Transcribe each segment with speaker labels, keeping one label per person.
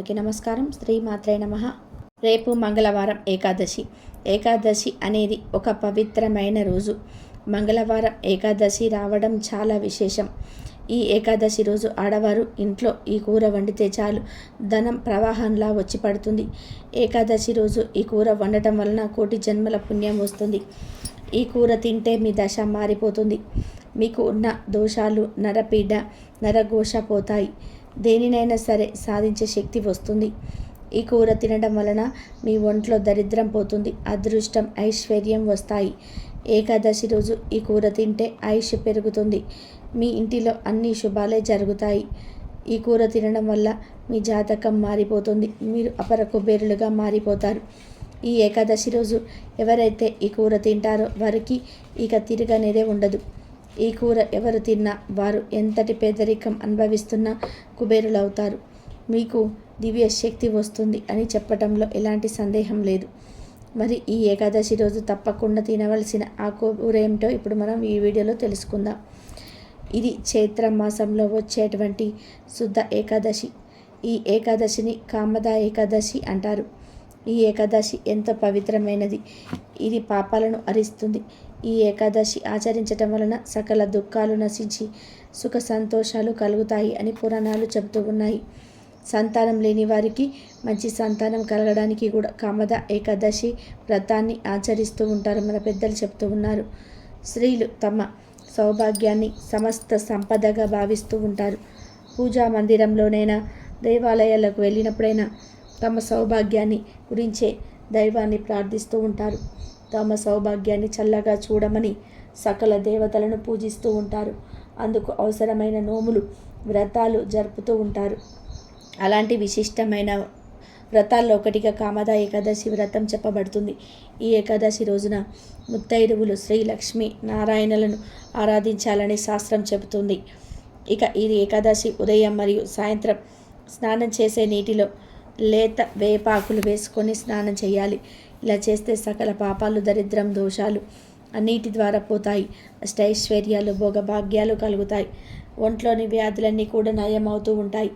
Speaker 1: అందరికీ నమస్కారం. శ్రీ మాత్రే నమ. రేపు మంగళవారం ఏకాదశి. ఏకాదశి అనేది ఒక పవిత్రమైన రోజు. మంగళవారం ఏకాదశి రావడం చాలా విశేషం. ఈ ఏకాదశి రోజు ఆడవారు ఇంట్లో ఈ కూర వండితే చాలు. ధనం ప్రవాహంలా వచ్చి పడుతుంది. ఏకాదశి రోజు ఈ కూర వండటం వలన కోటి జన్మల పుణ్యం వస్తుంది. ఈ కూర తింటే మీ దశ మారిపోతుంది. మీకు ఉన్న దోషాలు నరపీడ నరఘోష పోతాయి. దేనినైనా సరే సాధించే శక్తి వస్తుంది. ఈ కూర తినడం వలన మీ ఒంట్లో దరిద్రం పోతుంది. అదృష్టం ఐశ్వర్యం వస్తాయి. ఏకాదశి రోజు ఈ కూర తింటే ఆయుష్ పెరుగుతుంది. మీ ఇంటిలో అన్ని శుభాలే జరుగుతాయి. ఈ కూర తినడం వల్ల మీ జాతకం మారిపోతుంది. మీరు అపర కుబేరులుగా మారిపోతారు. ఈ ఏకాదశి రోజు ఎవరైతే ఈ కూర తింటారో వారికి ఇక తిరగనేదే ఉండదు. ఈ కూర ఎవరు తిన్నా వారు ఎంతటి పేదరికం అనుభవిస్తున్నా కుబేరులవుతారు. మీకు దివ్య శక్తి వస్తుంది అని చెప్పటంలో ఎలాంటి సందేహం లేదు. మరి ఈ ఏకాదశి రోజు తప్పకుండా తినవలసిన ఆ కూర ఏమిటో ఇప్పుడు మనం ఈ వీడియోలో తెలుసుకుందాం. ఇది చైత్ర మాసంలో వచ్చేటువంటి శుద్ధ ఏకాదశి. ఈ ఏకాదశిని కామద ఏకాదశి అంటారు. ఈ ఏకాదశి ఎంతో పవిత్రమైనది. ఇది పాపాలను అరిస్తుంది. ఈ ఏకాదశి ఆచరించటం వలన సకల దుఃఖాలు నశించి సుఖ సంతోషాలు కలుగుతాయి అని పురాణాలు చెబుతూ ఉన్నాయి. సంతానం లేని వారికి మంచి సంతానం కలగడానికి కూడా కామద ఏకాదశి వ్రతాన్ని ఆచరిస్తూ ఉంటారు మన పెద్దలు చెప్తూ ఉన్నారు. స్త్రీలు తమ సౌభాగ్యాన్ని సమస్త సంపదగా భావిస్తూ ఉంటారు. పూజా మందిరంలోనైనా దేవాలయాలకు వెళ్ళినప్పుడైనా తమ సౌభాగ్యాన్ని గురించే దైవాన్ని ప్రార్థిస్తూ ఉంటారు. తమ సౌభాగ్యాన్ని చల్లగా చూడమని సకల దేవతలను పూజిస్తూ ఉంటారు. అందుకు అవసరమైన నోములు వ్రతాలు జరుపుతూ ఉంటారు. అలాంటి విశిష్టమైన వ్రతాల్లో ఒకటిగా కామద ఏకాదశి వ్రతం చెప్పబడుతుంది. ఈ ఏకాదశి రోజున ముత్తైదువులు శ్రీ లక్ష్మి నారాయణలను ఆరాధించాలని శాస్త్రం చెబుతుంది. ఇక ఇది ఏకాదశి ఉదయం మరియు సాయంత్రం స్నానం చేసే నీటిలో లేత వేపాకులు వేసుకొని స్నానం చేయాలి. ఇలా చేస్తే సకల పాపాలు దరిద్రం దోషాలు అన్నిటి ద్వారా పోతాయి. అష్టైశ్వర్యాలు భోగభాగ్యాలు కలుగుతాయి. ఒంట్లోని వ్యాధులన్నీ కూడా నయమవుతూ ఉంటాయి.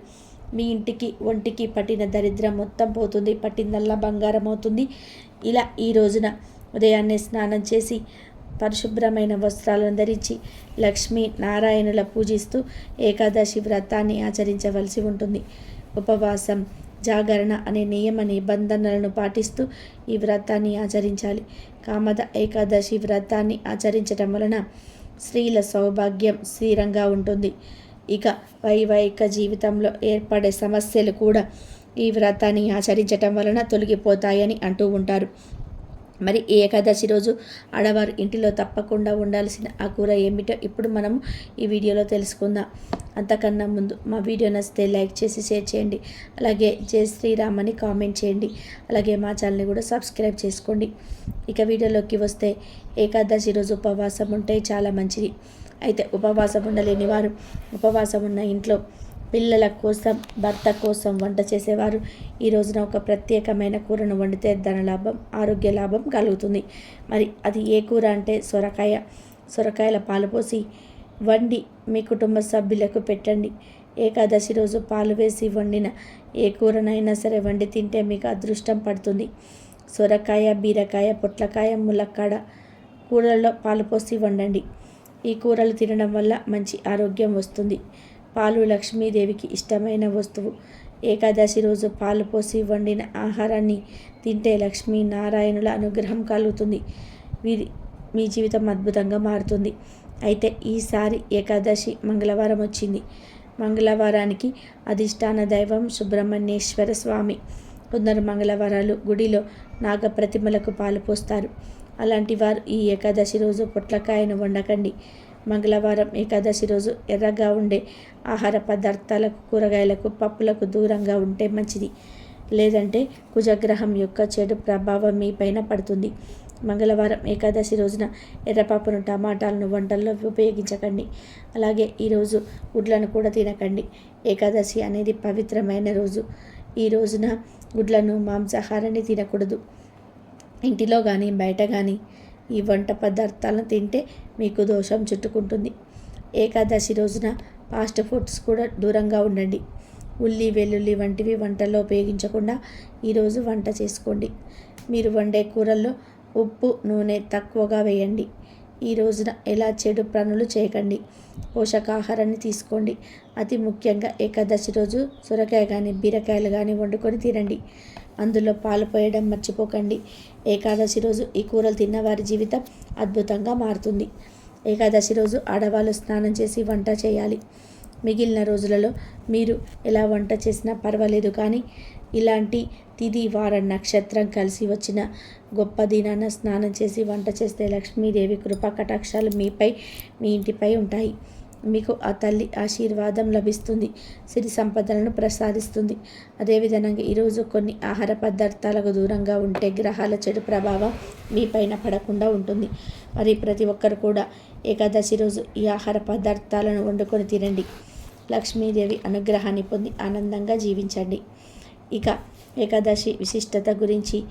Speaker 1: మీ ఇంటికి ఒంటికి పట్టిన దరిద్రం మొత్తం పోతుంది. పట్టిందల్లా బంగారం అవుతుంది ఇలా ఈ రోజున ఉదయాన్నే స్నానం చేసి పరిశుభ్రమైన వస్త్రాలను ధరించి లక్ష్మీ నారాయణుల పూజిస్తూ ఏకాదశి వ్రతాన్ని ఆచరించవలసి ఉంటుంది. ఉపవాసం జాగరణ అనే నియమ నిబంధనలను పాటిస్తూ ఈ వ్రతాన్ని ఆచరించాలి. కామద ఏకాదశి వ్రతాన్ని ఆచరించటం వలన స్త్రీల సౌభాగ్యం స్థిరంగా ఉంటుంది. ఇక వైవాహిక జీవితంలో ఏర్పడే సమస్యలు కూడా ఈ వ్రతాన్ని ఆచరించటం వలన తొలగిపోతాయని అంటూ ఉంటారు. మరి ఈ ఏకాదశి రోజు ఆడవారు ఇంటిలో తప్పకుండా ఉండాల్సిన ఆ కూర ఏమిటో ఇప్పుడు మనం ఈ వీడియోలో తెలుసుకుందాం. అంతకన్నా ముందు మా వీడియో నచ్చితే లైక్ చేసి షేర్ చేయండి. అలాగే జై శ్రీరామ్ అని కామెంట్ చేయండి. అలాగే మా ఛానల్ని కూడా సబ్స్క్రైబ్ చేసుకోండి. ఇక వీడియోలోకి వస్తే ఏకాదశి రోజు ఉపవాసం ఉంటే చాలా మంచిది. అయితే ఉపవాసం ఉండలేని వారు ఉపవాసం ఉన్న ఇంట్లో పిల్లల కోసం భర్త కోసం వంట చేసేవారు. ఈ రోజున ఒక ప్రత్యేకమైన కూరను వండితే ధనలాభం ఆరోగ్య లాభం కలుగుతుంది. మరి అది ఏ కూర అంటే సొరకాయ. సొరకాయల పాలు పోసి వండి మీ కుటుంబ సభ్యులకు పెట్టండి. ఏకాదశి రోజు పాలు వేసి వండిన ఏ కూరనైనా సరే వండి తింటే మీకు అదృష్టం పడుతుంది. సొరకాయ బీరకాయ పొట్లకాయ ములక్కాడ కూరల్లో పాలు పోసి వండండి. ఈ కూరలు తినడం వల్ల మంచి ఆరోగ్యం వస్తుంది. పాలు లక్ష్మీదేవికి ఇష్టమైన వస్తువు. ఏకాదశి రోజు పాలు పోసి వండిన ఆహారాన్ని తింటే లక్ష్మీ నారాయణుల అనుగ్రహం కలుగుతుంది. వీరి మీ జీవితం అద్భుతంగా మారుతుంది. అయితే ఈసారి ఏకాదశి మంగళవారం వచ్చింది. మంగళవారానికి అధిష్టాన దైవం సుబ్రహ్మణ్యేశ్వర స్వామి. కొందరు మంగళవారాలు గుడిలో నాగప్రతిమలకు పాలు పోస్తారు. అలాంటి వారు ఈ ఏకాదశి రోజు పొట్లకాయను వండకండి. మంగళవారం ఏకాదశి రోజు ఎర్రగా ఉండే ఆహార పదార్థాలకు కూరగాయలకు పప్పులకు దూరంగా ఉంటే మంచిది. లేదంటే కుజగ్రహం యొక్క చెడు ప్రభావం మీ పైన పడుతుంది. మంగళవారం ఏకాదశి రోజున ఎర్రపప్పును టమాటాలను వంటల్లో ఉపయోగించకండి. అలాగే ఈరోజు గుడ్లను కూడా తినకండి. ఏకాదశి అనేది పవిత్రమైన రోజు. ఈ రోజున గుడ్లను మాంసాహారాన్ని తినకూడదు. ఇంటిలో కానీ బయట కానీ ఈ వంట పదార్థాలను తింటే మీకు దోషం చుట్టుకుంటుంది. ఏకాదశి రోజున ఫాస్ట్ ఫుడ్స్ కూడా దూరంగా ఉండండి. ఉల్లి వెల్లుల్లి వంటివి వంటల్లో ఉపయోగించకుండా ఈరోజు వంట చేసుకోండి. మీరు వండే కూరల్లో ఉప్పు నూనె తక్కువగా వేయండి. ఈ రోజున ఎలా చెడు పనులు చేయకండి. పోషకాహారాన్ని తీసుకోండి. అతి ముఖ్యంగా ఏకాదశి రోజు సొరకాయ కానీ బీరకాయలు కానీ వండుకొని తినండి. అందులో పాలు పోయడం మర్చిపోకండి. ఏకాదశి రోజు ఈ కూరలు తిన్న వారి జీవితం అద్భుతంగా మారుతుంది. ఏకాదశి రోజు ఆడవాళ్ళు స్నానం చేసి వంట చేయాలి. మిగిలిన రోజులలో మీరు ఎలా వంట చేసినా పర్వాలేదు కానీ ఇలాంటి తిది వార నక్షత్రం కలిసి వచ్చిన గొప్ప దినాన స్నానం చేసి వంట చేస్తే లక్ష్మీదేవి కృపా కటాక్షాలు మీపై మీ ఇంటిపై ఉంటాయి. మీకు ఆ తల్లి ఆశీర్వాదం లభిస్తుంది సిరి సంపదలను ప్రసాదిస్తుంది. అదేవిధంగా ఈరోజు కొన్ని ఆహార పదార్థాలకు దూరంగా ఉంటే గ్రహాల చెడు ప్రభావం మీపైన పడకుండా ఉంటుంది. మరి ప్రతి ఒక్కరు కూడా ఏకాదశి రోజు ఈ ఆహార పదార్థాలను వండుకొని తినండి. లక్ష్మీదేవి అనుగ్రహాన్ని పొంది ఆనందంగా జీవించండి. ఇక ఏకాదశి విశిష్టత గురించి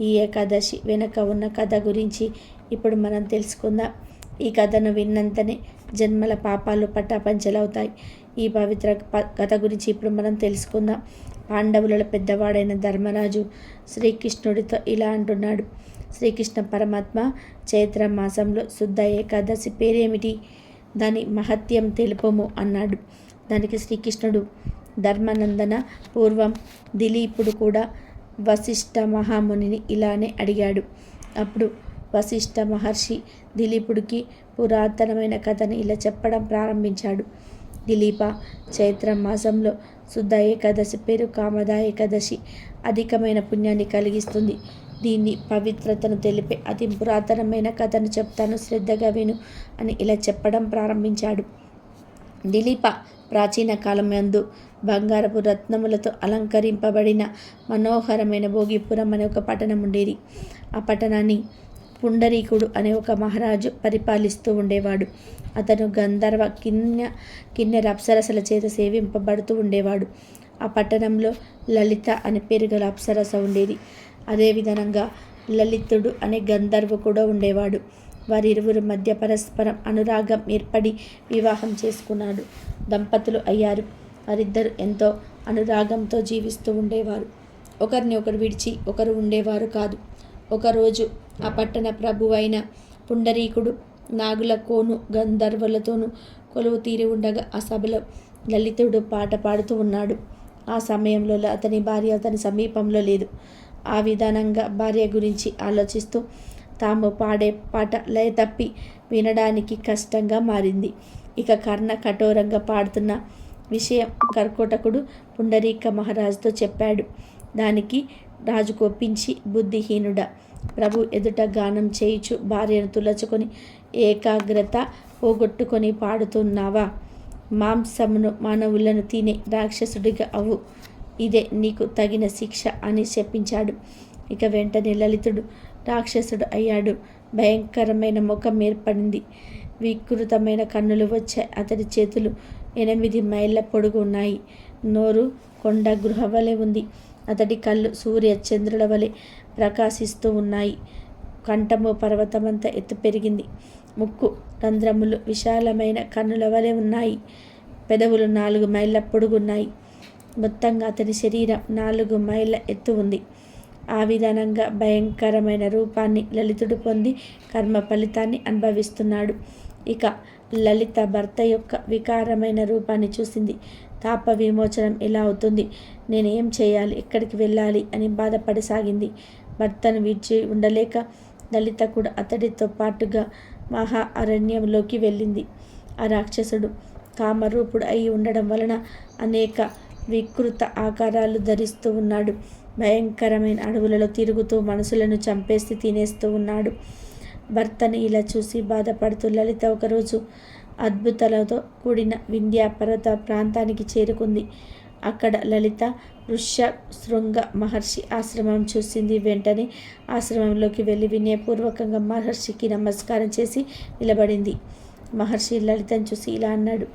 Speaker 1: ఈ ఏకాదశి వెనుక ఉన్న కథ గురించి ఇప్పుడు మనం తెలుసుకుందాం. ఈ కథను విన్నంతనే జన్మల పాపాలు పట్టాపంచలవుతాయి ఈ పవిత్ర కథ గురించి ఇప్పుడు మనం తెలుసుకుందాం. పాండవులలో పెద్దవాడైన ధర్మరాజు శ్రీకృష్ణుడితో ఇలా అంటున్నాడు. శ్రీకృష్ణ పరమాత్మ చైత్ర మాసంలో శుద్ధ ఏకాదశి పేరేమిటి? దాని మహత్యం తెలుపము అన్నాడు. దానికి శ్రీకృష్ణుడు ధర్మనందన పూర్వం దిలీపుడు కూడా వశిష్ఠ మహామునిని ఇలానే అడిగాడు. అప్పుడు వశిష్ఠ మహర్షి దిలీపుడికి పురాతనమైన కథని ఇలా చెప్పడం ప్రారంభించాడు. దిలీప చైత్ర మాసంలో శుద్ధ ఏకాదశి పేరు కామదా ఏకాదశి అధికమైన పుణ్యాన్ని కలిగిస్తుంది. దీన్ని పవిత్రతను తెలిపే అతి పురాతనమైన కథను చెప్తాను శ్రద్ధగా విను అని ఇలా చెప్పడం ప్రారంభించాడు. దిలీప ప్రాచీన కాలమందు బంగారపు రత్నములతో అలంకరింపబడిన మనోహరమైన భోగిపురం అనే ఒక పట్టణం ఉండేది. ఆ పట్టణాన్ని పుండరీకుడు అనే ఒక మహారాజు పరిపాలిస్తూ ఉండేవాడు. అతను గంధర్వ కిన్నె కిన్నెర అప్సరసల చేత సేవింపబడుతూ ఉండేవాడు. ఆ పట్టణంలో లలిత అనే పేరు గల అప్సరస ఉండేది. అదేవిధంగా లలితుడు అనే గంధర్వ కూడా ఉండేవాడు. వారిరువురు మధ్య పరస్పరం అనురాగం ఏర్పడి వివాహం చేసుకున్నాడు. దంపతులు అయ్యారు. వారిద్దరు ఎంతో అనురాగంతో జీవిస్తూ ఉండేవారు. ఒకరిని ఒకరు విడిచి ఒకరు ఉండేవారు కాదు. ఒకరోజు ఆ పట్టణ ప్రభువైన పుండరీకుడు నాగుల కోను గంధర్వులతోనూ కొలువు తీరి ఉండగా ఆ సభలో లలితుడు పాట పాడుతూ ఉన్నాడు. ఆ సమయంలో అతని భార్య అతని సమీపంలో లేదు. ఆ విధానంగా భార్య గురించి ఆలోచిస్తూ తాము పాడే పాట లయ తప్పి వినడానికి కష్టంగా మారింది. ఇక కర్ణ కఠోరంగా పాడుతున్న విషయం కర్కోటకుడు పుండరీక మహారాజుతో చెప్పాడు. దానికి రాజు కొప్పించి బుద్ధిహీనుడ. ప్రభు ఎదుట గానం చేయుచు భార్యను తులచుకొని ఏకాగ్రత పోగొట్టుకొని పాడుతున్నావా? మాంసమును మానవులను తినే రాక్షసుడిగా అవు. ఇదే నీకు తగిన శిక్ష అని చెప్పించాడు. ఇక వెంటనే లలితుడు రాక్షసుడు అయ్యాడు. భయంకరమైన ముఖం ఏర్పడింది. వికృతమైన కన్నులు వచ్చాయి. అతడి చేతులు ఎనిమిది మైళ్ళ పొడుగు ఉన్నాయి. నోరు కొండ గృహ వలె ఉంది. అతడి కళ్ళు సూర్య చంద్రుల వలె ప్రకాశిస్తూ ఉన్నాయి. కంఠము పర్వతమంతా ఎత్తు పెరిగింది. ముక్కు రంధ్రములు విశాలమైన కన్నుల వలె ఉన్నాయి. పెదవులు నాలుగు మైళ్ళ పొడుగున్నాయి. మొత్తంగా అతని శరీరం నాలుగు మైళ్ళ ఎత్తు ఉంది. ఆ విధానంగా భయంకరమైన రూపాన్ని లలితుడు పొంది కర్మ ఫలితాన్ని అనుభవిస్తున్నాడు. ఇక లలిత భర్త యొక్క వికారమైన రూపాన్ని చూసింది. తాప విమోచనం ఎలా అవుతుంది? నేనేం చేయాలి? ఎక్కడికి వెళ్ళాలి? అని బాధపడసాగింది. భర్తను విడిచి ఉండలేక లలిత కూడా అతడితో పాటుగా మహా అరణ్యంలోకి వెళ్ళింది. ఆ రాక్షసుడు కామరూపుడు అయి ఉండడం వలన అనేక వికృత ఆకారాలు ధరిస్తూ ఉన్నాడు. భయంకరమైన అడవులలో తిరుగుతూ మనసులను చంపేసి తినేస్తూ ఉన్నాడు. భర్తని ఇలా చూసి బాధపడుతూ లలిత ఒకరోజు అద్భుతాలతో కూడిన వింధ్యా పర్వత ప్రాంతానికి చేరుకుంది. అక్కడ లలిత ఋష్య శృంగ మహర్షి ఆశ్రమం చూసింది. వెంటనే ఆశ్రమంలోకి వెళ్ళి వినయపూర్వకంగా మహర్షికి నమస్కారం చేసి నిలబడింది. మహర్షి లలితను చూసి ఇలా అన్నాడు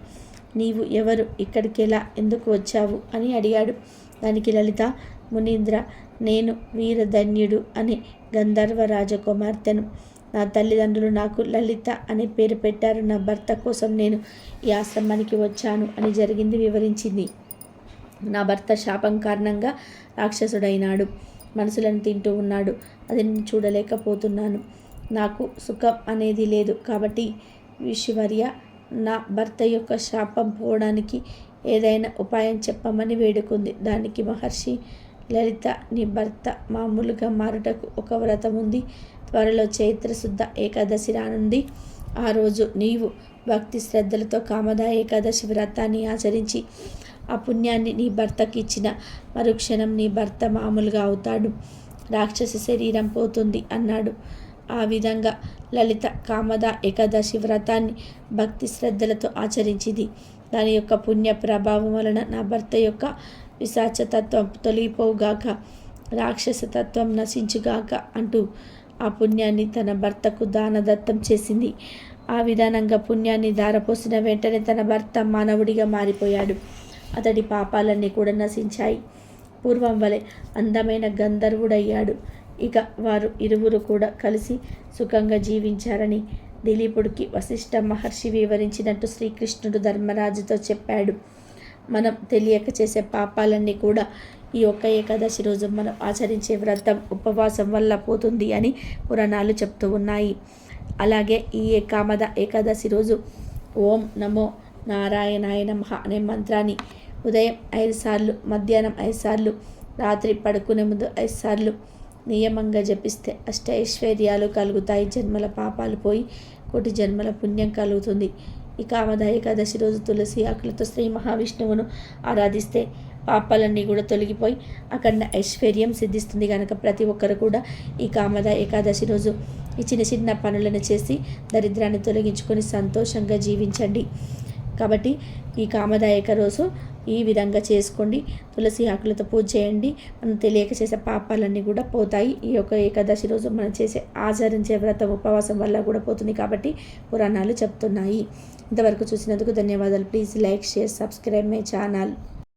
Speaker 1: నీవు ఎవరు? ఇక్కడికి ఎలా ఎందుకు వచ్చావు? అని అడిగాడు. దానికి లలిత మునీంద్ర నేను వీరధన్యుడు అనే గంధర్వ రాజకుమార్తెను నా తల్లిదండ్రులు నాకు లలిత అనే పేరు పెట్టారు. నా భర్త కోసం నేను ఈ ఆశ్రమానికి వచ్చాను అని జరిగింది వివరించింది. నా భర్త శాపం కారణంగా రాక్షసుడైనాడు. మనసులను తింటూ ఉన్నాడు. అది నేను చూడలేకపోతున్నాను. నాకు సుఖం అనేది లేదు కాబట్టి విశ్వర్య నా భర్త యొక్క శాపం పోవడానికి ఏదైనా ఉపాయం చెప్పమని వేడుకుంది. దానికి మహర్షి లలిత నీ భర్త మామూలుగా మారుటకు ఒక వ్రతం ఉంది. త్వరలో చైత్రశుద్ధ ఏకాదశి రానుంది. ఆ రోజు నీవు భక్తి శ్రద్ధలతో కామద ఏకాదశి వ్రతాన్ని ఆచరించి ఆ పుణ్యాన్ని నీ భర్తకి ఇచ్చిన మరుక్షణం నీ భర్త మామూలుగా అవుతాడు. రాక్షస శరీరం పోతుంది అన్నాడు. ఆ విధంగా లలిత కామద ఏకాదశి వ్రతాన్ని భక్తి శ్రద్ధలతో ఆచరించింది. దాని యొక్క పుణ్య ప్రభావం వలన నా భర్త యొక్క విశాచతత్వం తొలగిపోవుగాక రాక్షసతత్వం నశించుగాక అంటూ ఆ పుణ్యాన్ని తన భర్తకు దానదత్తం చేసింది. ఆ విధానంగా పుణ్యాన్ని దారపోసిన వెంటనే తన భర్త మానవుడిగా మారిపోయాడు. అతడి పాపాలన్నీ కూడా నశించాయి. పూర్వం వలె అందమైన గంధర్వుడయ్యాడు. ఇక వారు ఇరువురు కూడా కలిసి సుఖంగా జీవించారని దిలీపుడికి వశిష్ఠ మహర్షి వివరించినట్టు శ్రీకృష్ణుడు ధర్మరాజుతో చెప్పాడు. మనం తెలియక చేసే పాపాలన్నీ కూడా ఈ ఒక్క ఏకాదశి రోజు మనం ఆచరించే వ్రతం ఉపవాసం వల్ల పోతుంది అని పురాణాలు చెప్తూ ఉన్నాయి. అలాగే ఈ ఏకామద ఏకాదశి రోజు ఓం నమో నారాయణాయ నమః అనే మంత్రాన్ని ఉదయం ఐదు సార్లు మధ్యాహ్నం ఐదు సార్లు రాత్రి పడుకునే ముందు ఐదు సార్లు నియమంగా జపిస్తే అష్ట ఐశ్వర్యాలు కలుగుతాయి. జన్మల పాపాలు పోయి కోటి జన్మల పుణ్యం కలుగుతుంది. ఈ కామద ఏకాదశి రోజు తులసి ఆకులతో శ్రీ మహావిష్ణువును ఆరాధిస్తే పాపాలన్నీ కూడా తొలగిపోయి అఖండ ఐశ్వర్యం సిద్ధిస్తుంది కనుక ప్రతి ఒక్కరు కూడా ఈ కామద ఏకాదశి రోజు ఈ చిన్న చిన్న పనులను చేసి దరిద్రాన్ని తొలగించుకొని సంతోషంగా జీవించండి. కాబట్టి ఈ కామదాయక రోజు ఈ విధంగా చేసుకోండి. తులసి ఆకులతో పూజ చేయండి. మనం తెలియక చేసే పాపాలన్నీ కూడా పోతాయి. ఈ యొక్క ఏకాదశి రోజు మనం చేసే ఆచరించే వ్రతం ఉపవాసం వల్ల కూడా పోతుంది కాబట్టి పురాణాలు చెప్తున్నాయి. ఇంతవరకు చూసినందుకు ధన్యవాదాలు. Please like share subscribe my channel.